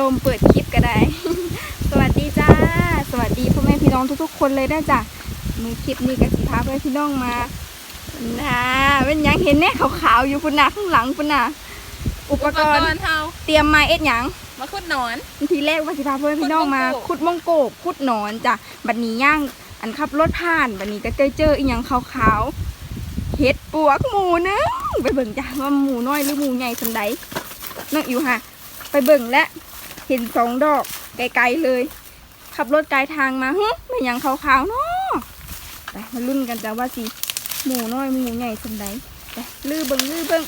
ลมเปิดคลิปก็ได้ สวัสดีจ้า สวัสดีพ่อแม่พี่น้องทุกๆ คนเลยนะจ้ะมือคลิปนี้กับสิพาพ่อแม่พี่น้องมานะเป็นหยังเห็นแน่ขาวๆอยู่พุ่นน่ะข้างหลังพุ่นน่ะอุปกรณ์เฮาเตรียมมาเอ็ดหยังมาขุดหนอนทีแรกว่าสิพาพ่อแม่พี่น้องมาขุดมงโกบขุดมงโกบขุดหนอนจ้ะบัดนี้ย่างอันขับรถผ่านบัดนี้ก็เจอเจออีหยังขาวๆเห็ดปวกหมูนึงไปเบิ่งจ้ะว่าหมูน้อยหรือหมูใหญ่สันใดน้องอิวฮะไปเบิ่งและ เห็นสองดอกไกลๆเลย ขับรถไกลทางมาฮึเป็นหยังขาวๆเนาะไปมาลุ้นกันจ้ะว่าสิหมูน้อยหมูใหญ่สันใดไปลือเบิ่งลือเบิ่ง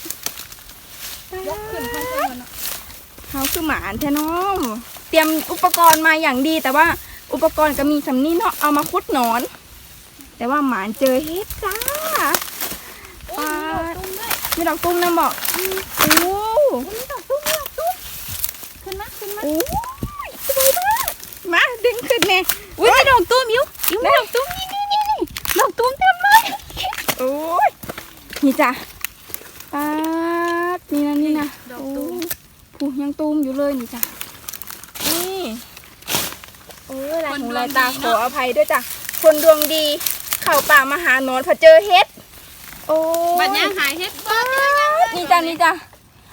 ยกขึ้นข้างบนเนาะเขาคือหมาแท้เนาะเตรียมอุปกรณ์มาอย่างดี แต่ว่าอุปกรณ์ก็มีสำนี้เนาะเอามาคุดหนอน แต่ว่าหมาเจอเฮ็ดจ้าโอ้ยมีดอกตุ้มด้วยมีดอกตุ้มนะบอกโอ้ อ้ยสวยมากมาดึงขึ้นเนี่ยอุ้ยมีดอกตุ้มอิ๋วอิ๋วมีดอกตุ้มนี่นี่นี่นี่ดอกตุ้มเต็มเลยโอ้ยนี่จ้ะปาดนี่นะนี่นะดอกตุ้มโผู้ยังตุ้มอยู่เลยนี่จ้ะนี่โอ้ยลายหูลายตาขออภัยด้วยจ้ะคนดวงดีเข่าป่ามาหาหนอนพอเจอเฮ็ดโอ้ยบัดย่างหายเฮ็ดบ้านี่จ้ะนี่จ้ะ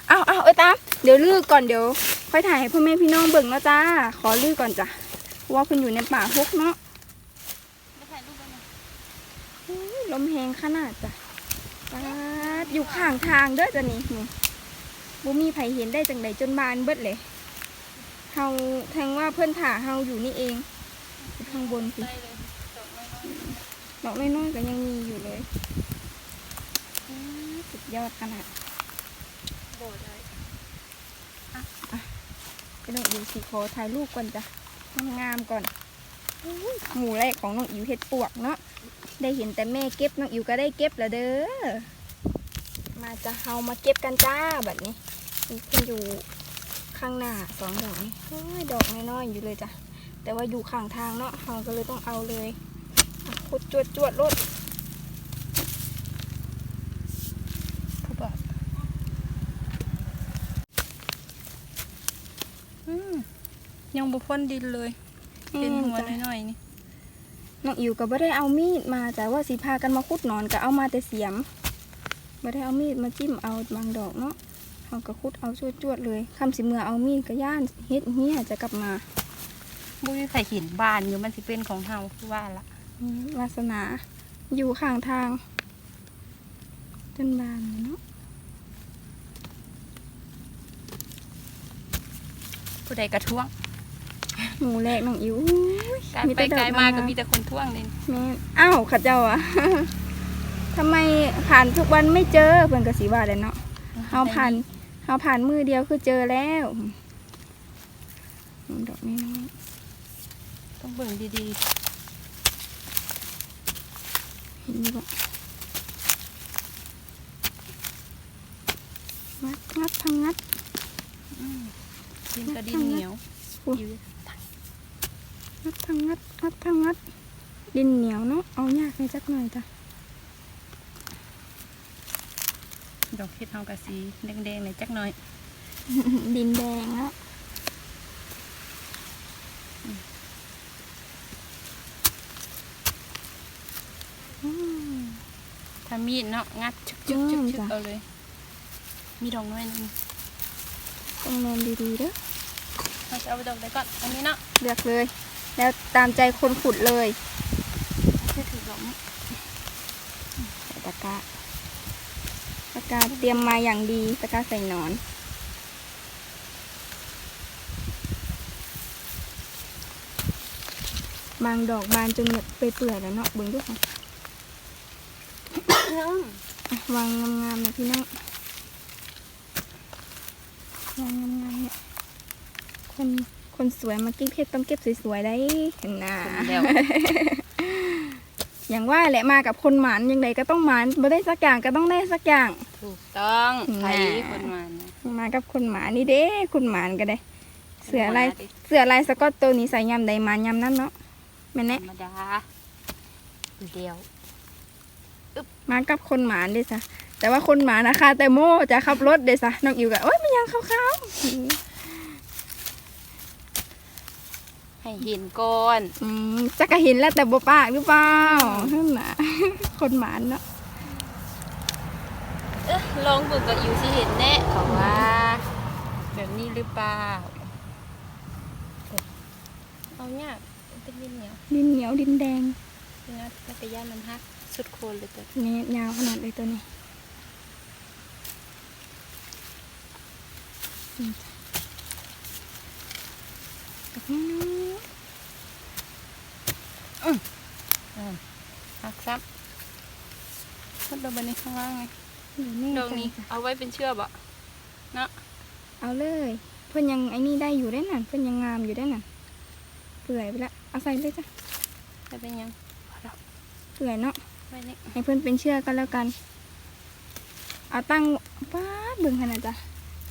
เอาเอาเอ้ยตามเดี๋ยวลือก่อนเดี๋ยว ค่อยถ่ายให้พ่อแม่พี่น้องเบิ่งแล้วจ้า ขอลื้อก่อนจ้ะเพราะว่าเพิ่นอยู่ในป่าฮกเนาะอุ้ยลมแหงขนาดจ้ะปาอยู่ข้างทางเด้อจ้ะนี่นี่บ่มีไผเห็นได้จังใดจนบานเบิดเลยเฮาแทงว่าเพิ่อนถ่าเฮาอยู่นี่เองข้างบนสิดอกน้อยๆก็ยังมีอยู่เลยอ้าวสุดยอดขนาดไปน้องอิวสีขอถ่ายรูปก่อนจ้ะงามก่อนหมูแรกของน้องอิ๋วเห็ดปวกเนาะได้เห็นแต่แม่เก็บน้องอิ๋วก็ได้เก็บแล้วเด้อมาจะเฮามาเก็บกันจ้าแบบนี้มีเพิ่นอยู่ข้างหน้าสองดอกนี่ดอกน้อยๆอยู่เลยจ้ะแต่ว่าอยู่ข้างทางเนาะเฮาก็เลยต้องเอาเลยขุดจวดจวดๆรถผู้บ่าว อืม ยังบ่พ้นดินเลย เป็นหัวน้อยๆนี่น้องอิวก็ไม่ได้เอามีดมาแต่ว่าสีพากันมาคุดหนอนก็เอามาแต่เสียมไม่ได้เอามีดมาจิ้มเอาบางดอกเนาะเขาก็คุดเอาจวดๆเลยคำสิเมื่อเอามีดก็ย่านเฮ็ดเฮียจะกลับมาบุ้ยใส่หินบ้านอยู่มันสิเป็นของเฮาคือว่าละอืมวาสนาอยู่ข้างทางจนบานเลยเนาะผู้ใดกระท้วง หมูแรกน้องอิวการไปไกลมาก็มีแต่คนท้วงเลยแม่นอ้าวข้าเจ้าอะทำไมผ่านทุกวันไม่เจอเพิ่นก็สีว่าเลยเนาะเอาผ่านเอาผ่านมือเดียวคือเจอแล้วอืมดอกนี้น้อยต้องเบิ่งดีเห็นอยู่บ่งัดงัดทำงัดๆดินก็ดินเหนียว อุ๊ยอยู่งัดทำงัดงัดทำงัดดินเหนียวเนาะเอายากในจักหน่อยจ้ะดอกเฮ็ดเฮากะสีแดงๆหน่อยจักหน่อย ดินแดงแล้วถ้ามีดเนาะงัดชึกๆๆๆเอาเลย มีดอกน้อยหนึงต้องนอนดีๆเด้อเราจะเอาไปดอกไหนก่อน อันนี้เนาะเลือกเลย แล้วตามใจคนขุดเลยที่ถือดอกนี้ใส่ตะกร้าตะกร้าเตรียมมาอย่างดีตะกร้าใส่หนอนบางดอกบานจนแบบเปื่อยๆแล้วเนาะเบิ่งดูค่ะอะวางงามๆนะพี่น้องวางงามๆเนี่ยคน คนสวยมากิ้งเพชรต้องเก็บสวยๆได้เห็นนะแล้วอย่างว่าแหละมากับคนหมานยังไงก็ต้องหมานไม่ได้สักอย่างก็ต้องได้สักอย่าง ถูกต้องน่ะไทยคนมันนะมากับคนหมานี่เด้คุณหมานก็ได้ เสืออะไรเสืออะไรสกอตตัวนี้ใส่ยำใดหมานยำนั่นเนาะแม่นธแน่รรมดาเดียวมากับคนหมานเด้ซะแต่ว่าคนหมานะคะแต่โมจะขับรถเด้ซะน้องอิวก็โอ๊ยมันยังขาวๆ ให้เห็นก่อนอืมจักก็เห็นแล้วแต่บ่ปากหรือเปล่านั่นน่ะ คนหมานเนาะเอ๊ะลองเบิ่งก็อยู่สิเห็นแน่เขาว่า แบบนี้หรือเปล่าเอาเนี่ยเป็นดินเหนียวดินเหนียวดินแดงงัดแล้วไปย่านมันฮักสุดโคนเลยตัวเนี่ยยาวขนาดเลยตัวนี้นี่จ้ะกับน้อย ฮัก ซับมันดอกบันนี้ข้างล่างไงๆอยู่นี่ดอกนี้จ้ะเอาไว้เป็นเชือกบ่เนาะเอาเลย เพื่อนยังไอ้นี่ได้อยู่ได้น่ะเพื่อนยังงามอยู่ได้น่ะเปื่อยไปละเอาใส่เลยจ้ะจะเป็นยังเปื่อยเนาะไว้นี่ให้เพื่อนเป็นเชือกก็แล้วกัน เอาตั้งป้าดเบิ่งขนาดจ้ะ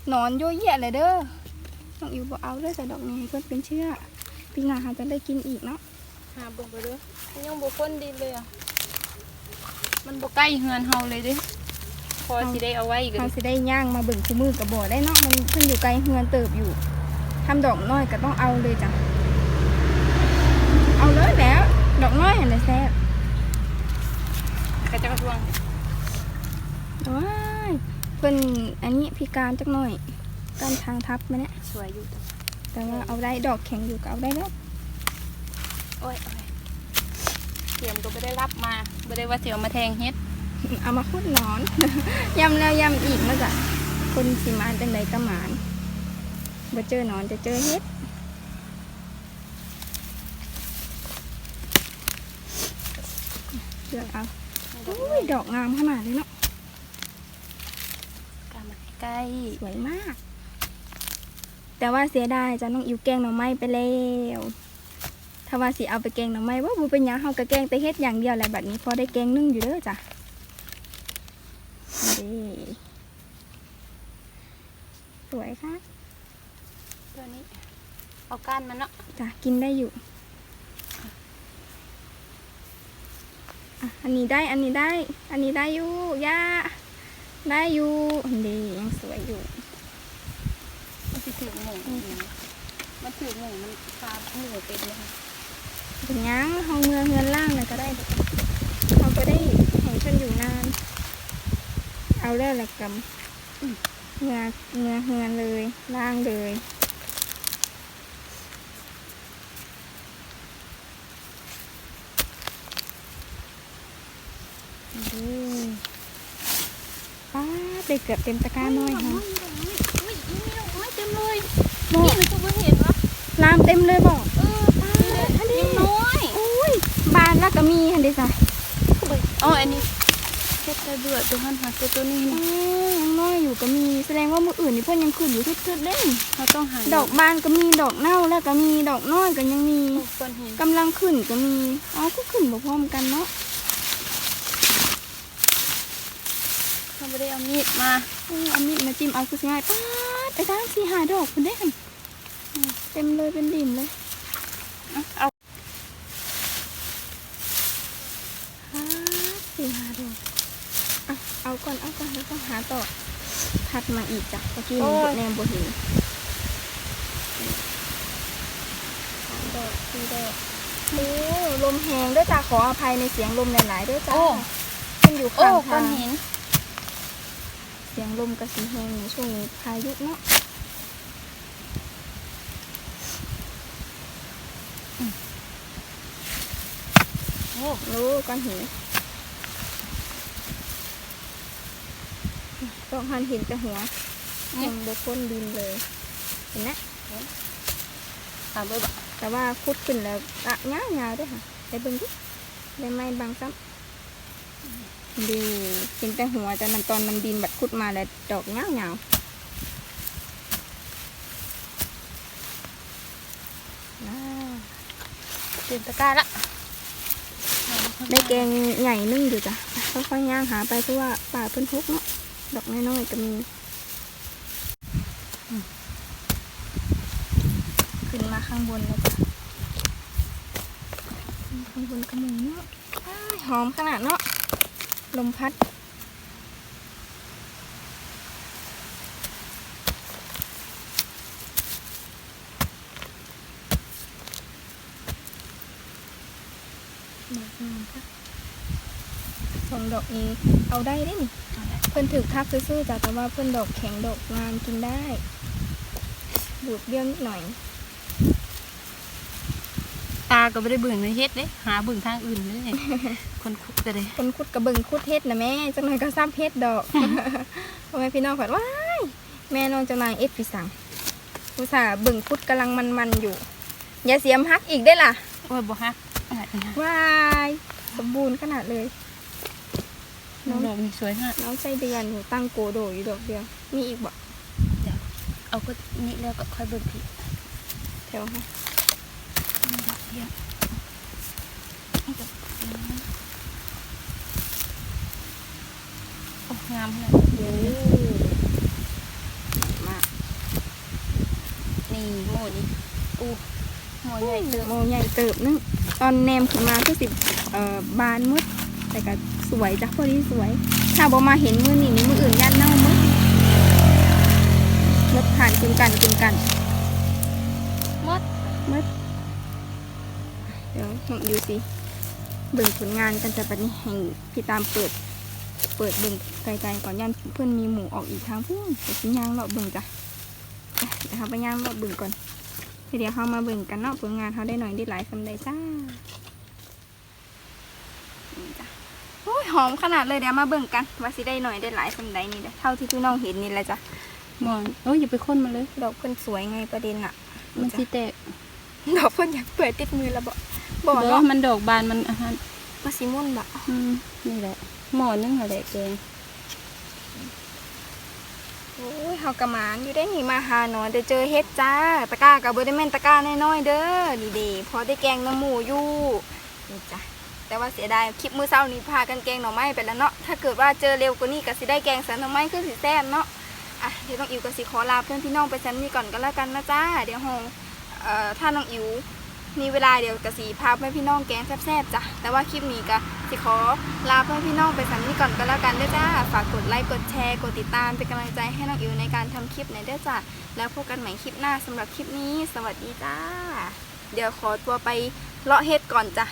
หนอนโยเยะเลยเด้อน้องอิวบอกเอาเลยใส่ดอกนี้ให้เพื่อนเป็นเชือกปีหน้าหาจะได้กินอีกเนาะหาเบิ่งไปเด้วยมันยังบ่พ้นดินเลยอะ มันบ่ใกล้เฮือนเฮาเลยเด้พอสิได้เอาไว้อีกเขาเลยสิได้ย่างมาเบิ่งคู่มือกับบ่อได้เนาะมันเพิ่นอยู่ไกลเฮือนเติบอยู่ทำดอกน้อยก็ต้องเอาเลยจ้ะเอาเลยแล้ว ดอกน้อยเห็นเลยแซ่บกระจะกระทวงว้ายเพิ่นอันนี้พิการจักหน่อยการทางทับมาเนี่ยสวยอยู่ตัวแต่ว่าเอาได้ดอกแข็งอยู่ก็เอาได้แล้วโอ้ยโอ้ย เตรียมก็ไม่ได้รับมาไม่ได้ว่าเสียวมาแทงเฮ็ด เอามาคุดหนอนยำแล้วยำอีกมาจ้ะคนสิมาจังใดก็หมานบ่เจอหนอนจะเจอเฮ็ดเลือกเอาอุ้ยดอกงามขนาดเลยเนาะกามาใกล้สวยมาก แต่ว่าเสียดายจ้ะน้องอิวแกงหน่อไม้ไปแล้ว ถ้าว่าสิเอาไปแกงหน่อไม้ว่าบุเป็นหยังเฮาก็แกงแต่เฮ็ดอย่างเดียวแหละบัดนี้พอได้แกงนึ่งอยู่เด้อจ้ะนี่สวยค่ะ ตัวนี้ เอาก้านมันเนาะจ้ะกินได้อยู่อะอันนี้ได้ อันนี้ได้ อันนี้ได้อยู่ย่าได้อยู่ดียังสวยอยู่ มันสิถือหมูมันถือหมูมันฟาหมูเป็นเลยค่ะ เป็นยังห้องเมืองเงินล่างเลยก็ได้เขาก็ได้ให้เพิ่นอยู่นาน เอาแล้วละกำเงือเงือเฮือนเลยล่างเลยดูป้าดได้เกือบเต็มตะกร้าน้อยค่ะอุ้ยนี่ดอกไม้เต็มเลยนี่มันจะเห็นวะลามเต็มเลยบอก เออตายเลยอันนี้น้อย อุ้ยบานแล้วก็ มีหันเดซ่ะอ๋ออันนี้เฮ็ดได้เบื่อตัวหันหาตัวตัวนี้อืนะมยังน้อยอยู่ก็มีแสดงว่ามืออื่นนี่เพื่อนยังขึ้นอยู่ทึดๆเด้นเราต้องหาดอกบานก็มีดอกเน่าแล้วก็มีดอกน้อยก็ยังมีก้อนหินกำลังขึ้นก็มีอ๋อก็ขึ้นบ่พร้อมกันเนาะเราไม่ได้เอามีดมาเออเอามีดมาจิ้มเอาคือสิง่ายป๊าดไอ้ด้านสี่หาดอกคุณได้หันอืมเต็มเลยเป็นดินเลยเอาป๊าดสี่หาดอกอะเอาก่อนเอาก่อ นแล้วก็หาต่อถัดมาอีกจ้ะเมื่อกี้นี่บดแนมบ่เห็นสามดอกสี่ดอกโอ้ลมแหงด้วยจ้ะขออภัยในเสียงลมหลายๆด้วยจ้ะโอ้มันอยู่โอ้ข้างก้อทานงหินเสียงลมกระสีแหงในช่วงนี้พายุเนาะโอ้รู้ก้อนหิน องหันหินแต่หัวยังบกพ้นดินเลย เห็นนะถามเบอร์บ่แต่ว่าคุดขึ้นแล้วอะเงาเงาๆด้วยค่ะไปเบิ่งดิได้ไหมบางซ้ำดูเห็นแต่หัวแต่มันตอนมันดินบัดคุดมาแล้วดอกเงาเงาๆอ่าเต็มตะกร้าละได้แกงใหญ่นึ่งอยู่จ้ะค่อยๆย่างหาไปเพราะว่าป่าเพิ่นทุกเนาะ ดอกน้อยๆก็มี ขึ้นมาข้างบนแล้วจ้ะข้างบนก็มือเนาะหอมขนาดเนาะ ลมพัดดอกนี้เอาได้ได้ไหม พิ่นถือทักซื่อๆจ้ะแต่ว่าเพิ่นดอกแข็งดอกงามกินได้ บูดเบี้ยวนิดหน่อย ตาก็ไม่ได้เบิ่งในเฮ็ดเด้หาเบิ่งทางอื่นเลยคนคุกก็เลยคนคุดกระเบิงคุดเฮ็ดนะแม่จังหน่อยก็ซ้ำเฮ็ดดอกพ่อแม่พี่น้องผัดว้ายแม่น้องเจ้านางเอ็ดพี่สังอุตส่าห์เบิ่งคุดกำลังมันๆอยู่ อย่าเสียมฮักอีกได้ล่ะโอ้ยบ่ฮักอะไรนะ ว้ายสมบูรณ์ขนาดเลย น้องดอกนี่สวยฮะน้องไส้เดือนหนูตั้งโกโดอยู่ดอกเดียว มีอีกบ่เอาก็นี่แล้วก็ค่อยเบิ่งพี่แถวค่ะดอกเดียวดอกเดียวโอ้งามเลยโอ้มานี่โมนี่อู้โมใหญ่เติมโมใหญ่เติบนึงตอนแนมขึ้นมาคือสิเอ่อบานมืดแต่ก็ สวยจ้ะพอดีสวย ถ้าบ่มาเห็นมือนี่นี่มืออื่นยันเน่ามืดมืดผ่านกินกันกินกันหมดมืดเดี๋ยวน้องอยู่สิเบิ่งผลงานกันจะปัดนี้ให้พี่ตามเปิด เปิดเบิ่งไกลๆก่อนยันเพื่อนมีหมูออกอีกทางพุ่งเดี๋ยวสิย่างเลาะเบิ่งจ้ะอะเดี๋ยวเราไปย่างเลาะเบิ่งก่อนเดี๋ยวเขามาเบิ่งกันเนาะผลงานเขาได้หน่อยได้หลายสำใดจ้านี่จ้ะโอ้ย หอมขนาดเลยเดี๋ยวมาเบิ่งกัน ว่าสิได้หน่อยได้หลายสำใดนี่เด้อเท่าที่พี่น้องเห็นนี่แหละจ้ะมองโอ้ยอย่าไปค้นมาเลย ดอกเพิ่นสวยไงประเด็นอะมันสิแตกดอกเพิ่นอยากเปิดติดมือแล้วบ่บ่บอกเนาะมันดอกบานมันอาหารมาสิมุ่นบ่อืมนี่แหละหมอนึงอะไรแกงโอ้ยเฮากะหมานอยู่ได้นี่มาหาหนอนได้เจอเฮ็ดจ้า ตะกร้ากับบ่ได้แม่นตะกร้าน้อยๆเด้อนี่เด้พอได้แกงน้ำหมูอยู่นี่จ้ะ แต่ว่าเสียดายคลิปมือเช้านี้พากันแกงหน่อไม้ไปแล้วเนาะถ้าเกิดว่าเจอเร็วกว่านี้ก็สิได้แกงสันหน่อไม้คือสิแซ่บเนาะอะเดี๋ยวน้องอิวก็สิขอลาเพื่อนพี่น้องไปชั้นนี้ก่อนก็แล้วกันนะจ้าเดี๋ยวหงเอ่อถ้าน้องอิวมีเวลาเดี๋ยวก็สิพาเพื่อนพี่น้องแกงแซ่บๆจ้ะแต่ว่าคลิปนี้ก็สิขอลาเพื่อนพี่น้องไปชั้นนี้ก่อนก็แล้วกันเด้อจ้าฝากกดไลค์กดแชร์กดติดตามเป็นกำลังใจให้น้องอิวในการทำคลิปในเด้อจ้ะแล้วพบกันใหม่คลิปหน้าสำหรับคลิปนี้ สวัสดีจ้า เดี๋ยวขอตัวไปเลาะเห็ดก่อนจ้ะ